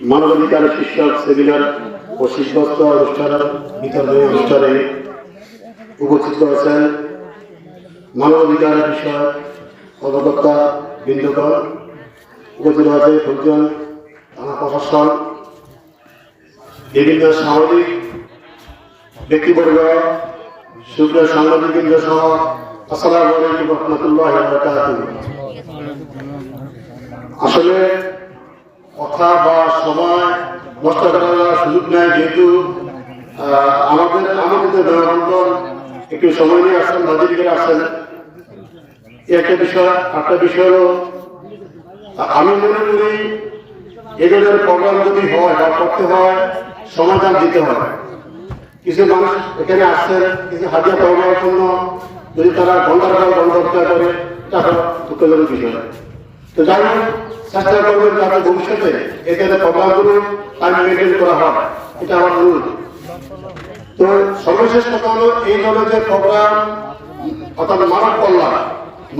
মানবাধিকার শীর্ষক সেমিনার ও শীর্ষস্ত অনুষ্ঠান বিতরণী অনুষ্ঠানে উপস্থিত আছেন মানবাধিকার বিষয়ক কর্মকর্তা বৃন্দগণ। উপস্থিত আছে লোকজন থানা প্রশাসন বিভিন্ন সামাজিক ব্যক্তিবর্গ শুক্র সাংবাদিকবৃন্দ সহ আসসালামু আলাইকুম রহমতুল্লাহ আসলে কথা বা সময় নষ্ট করার সুযোগ নেই যেহেতু আমাদের আমাদের মেলবন্ধন একটু সময় নিয়ে আসছেন হাজির করে আসছেন একটা বিষয় একটা বিষয় হলো, আমি মনে করি এ ধরনের প্রোগ্রাম যদি হয় বা করতে হয়, সমাধান দিতে হয় কিছু মানুষ এখানে আসছেন কিছু হাজিয়া পাওয়ার জন্য যদি তারা ঘণ্টার ঘণ্টা করে, তাহলে দুঃখজনক বিষয়। তো যাই হোক চেষ্টা করবেন যাতে ভবিষ্যতে এখানে প্রোগ্রামগুলো টাইম মেনটেন করা হয়। এটা আমার অনুরোধ। তো সর্বশেষ কথা হলো, এই ধরনের প্রোগ্রাম অর্থাৎ মানব কল্যাণ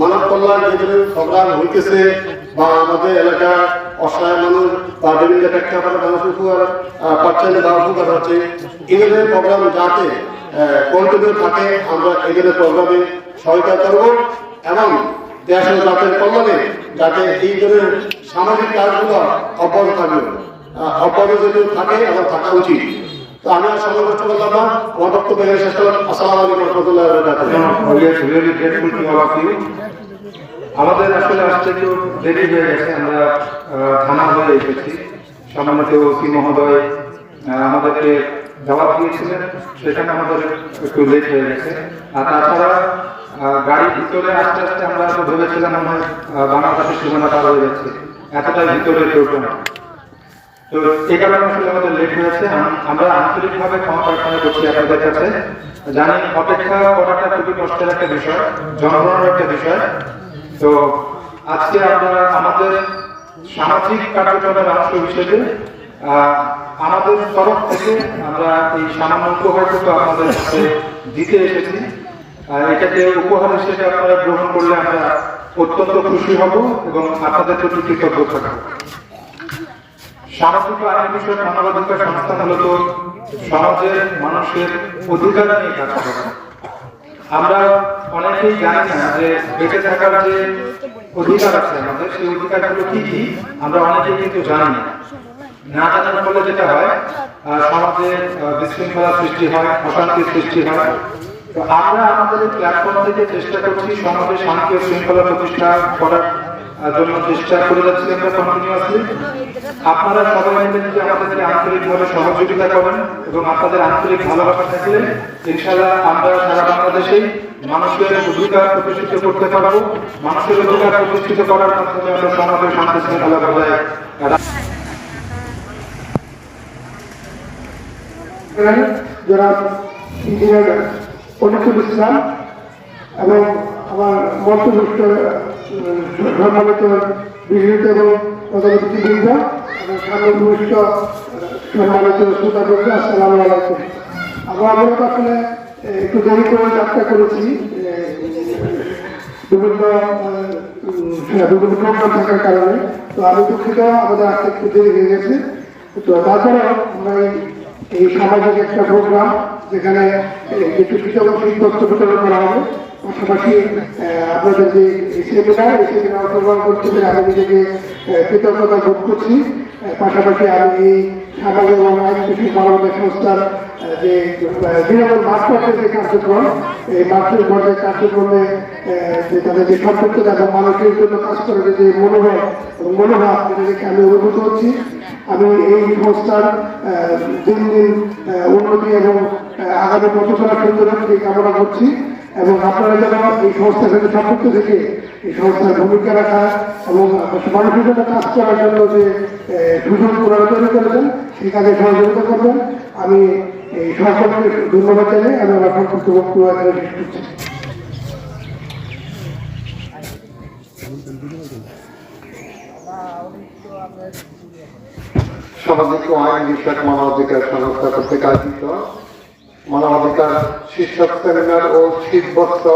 মানব কল্যাণ যে ধরনের প্রোগ্রাম হইতেছে বা আমাদের এলাকার অসহায় মানুষ বা বিভিন্ন প্রেক্ষাপটে মানুষ পাচ্ছেন বা হচ্ছে এই ধরনের প্রোগ্রাম যাতে কন্টিনিউ থাকে, আমরা এই ধরনের প্রোগ্রামে সহায়তা করব এবং দেশ ও জাতের কল্যাণে যাতে এই ধরনের সামাজিক কাজগুলো অব্যাহত থাকবে যদি থাকে এবং থাকা উচিত। তো. আমাদের গেছে। আমরা আমাদেরকে জবাব দিয়েছিলেন। সেখানে আমাদের একটু লেট হয়ে গেছে। আর তাছাড়া গাড়ির ভিতরে আস্তে আস্তে আমরা তো ভেবেছিলাম আমার বাংলাদেশের সীমানা পার হয়ে যাচ্ছে। এতটাই ভিতরে প্রয়োজন তো এই কারণে আসলে আমাদের লেট হয়েছে আম- আমরা আন্তরিকভাবে ক্ষমা প্রার্থনা করছি আপনাদের কাছে। জানি অপেক্ষা করাটা খুবই কষ্টের একটা বিষয়, জনগণের একটা বিষয়। তো আজকে আমরা আমাদের সামাজিক কার্যক্রমের অংশ হিসেবে আমাদের তরফ থেকে আমরা এই সামান্য উপহারটুকু আপনাদের কাছে দিতে এসেছি। এটাকে উপহার হিসেবে আপনারা গ্রহণ করলে আমরা অত্যন্ত খুশি হব এবং আপনাদের প্রতি কৃতজ্ঞ থাকব। সামাজিক আইন বিষয়ক মানবাধিকার সংস্থা মূলত সমাজের, মানুষের অধিকার নিয়ে কাজ করে। আমরা অনেকেই জানি না যে বেঁচে থাকার যে অধিকার আছে আমাদের, সেই অধিকারগুলো কি কি, আমরা অনেকেই কিন্তু জানি না। না জানার ফলে যেটা হয় সমাজে বিশৃঙ্খলা সৃষ্টি হয় অশান্তির সৃষ্টি হয়। আমরা আমাদের প্ল্যাটফর্ম থেকে চেষ্টা করছি সমাজে শান্তি ও শৃঙ্খলা প্রতিষ্ঠা করার জন্য চেষ্টা করে যাচ্ছি আমরা কন্টিনিউয়াসলি আপনারা সবাই মিলে যদি আমাদেরকে আন্তরিকভাবে সহযোগিতা করেন এবং আপনাদের আন্তরিক ভালোবাসা থাকলে ইনশাআল্লাহ আমরা সারা বাংলাদেশেই মানুষের অধিকার প্রতিষ্ঠিত করতে পারব। মানুষের অধিকার প্রতিষ্ঠিত করার মাধ্যমে আমরা সমাজের শান্তি শৃঙ্খলা বজায় যারা ইঞ্জিনিয়ার অনিকুল ইসলাম এবং আমার মধ্যবিষ্ট সম্মানিত বিহিত এবং পদবর্তী বৃন্দ এবং সামগ্রিষ্ট সম্মানিত শ্রোতাবৃন্দ আসসালামু আলাইকুম। আমরা মূলত আসলে একটু দেরি করে যাত্রা করেছি বিভিন্ন হ্যাঁ, বিভিন্ন প্রোগ্রাম থাকার কারণে তো আমি দুঃখিত আমাদের আসতে একটু দেরি হয়ে গেছে। তো তাছাড়াও আমরা এই সামাজিক একটা প্রোগ্রাম যেখানে কিছু কৃষক তথ্য বিতরণ করা হবে। পাশাপাশি আপনাদের যে সেমিনার এই সেমিনার অংশগ্রহণ পেরে আমি নিজেকে কৃতজ্ঞতা বোধ করছি। পাশাপাশি আমি এই সামাজিক এবং আইন কৃষি মানবাধিকার সংস্থার যে বিনোদন মাস্টারের যে কার্যক্রম, এই মাস্টার পর্যায়ে কার্যক্রমে যে তাদের যে সম্পৃক্ততা এবং মানুষের জন্য কাজ করে যে মনোভাব এবং মনোভাব এটা দেখে আমি অনুভূত হচ্ছি আমি এই সংস্থার দিন দিন উন্নতি এবং আগামী প্রচেষ্টা সুন্দর কামনা করছি এবং আপনারা যেন এই সংস্থার সাথে সম্পৃক্ত থেকে এই সংস্থার ভূমিকা রাখা এবং মানুষের জন্য কাজ করার জন্য যে সুযোগ তৈরি করেছেন, সেই কাজে সহযোগিতা করবেন। আমি এই সকলকে ধন্যবাদ জানাই আমি আমার সংক্ষিপ্ত বক্তব্য শেষ করছি। ও আইন বিষয়ক মানবাধিকার সংস্থা কর্তৃক আয়োজিত মানবাধিকার শীর্ষক সেমিনার ও শীতবস্ত্র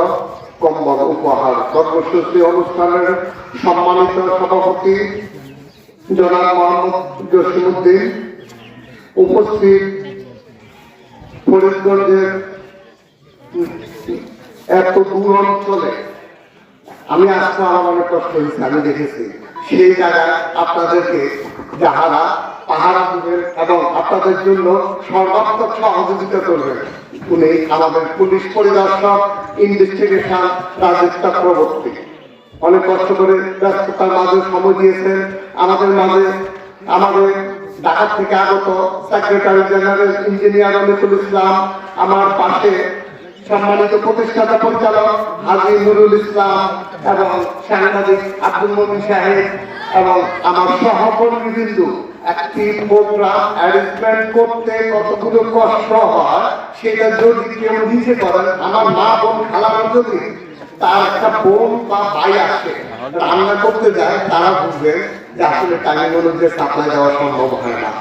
কম্বল উপহার। কর্মসূচি অনুষ্ঠানের সম্মানিত সভাপতি জনাব মোহাম্মদ জসিমুদ্দিন উপস্থিত ফরিদগঞ্জের এত দূর অঞ্চলে। আমি আসতে আমার অনেক কষ্ট হয়েছে, আমি দেখেছি। সেই জায়গায় আপনাদেরকে যাহারা পাহারা দিবেন এবং আপনাদের জন্য সর্বাত্মক সহযোগিতা করবেন। উনি আমাদের পুলিশ পরিদর্শক, ইনভেস্টিগেশন রাজেশ চক্রবর্তী অনেক কষ্ট করে ব্যস্ততার মাঝে সময় দিয়েছেন। আমাদের মাঝে, আমাদের ঢাকা থেকে আগত secretary general engineer Amitul Islam, আমার পাশে সম্মানিত প্রতিষ্ঠাতা পরিচালক হাজি নুরুল ইসলাম এবং সাংবাদিক আব্দুল মমিন সাহেব এবং আমার সহকর্মী বিন্দু একটি প্রোগ্রাম অ্যারেঞ্জমেন্ট করতে কতগুলো কষ্ট হয় সেটা যদি কেউ নিজে করেন, আমার মা বোন খালার যদি, তার একটা বোন বা ভাই আসে, রান্না করতে যায়, তারা বুঝবে যে আসলে টাইম অনুযায়ী সাপ্লাই দেওয়া সম্ভব হয় না।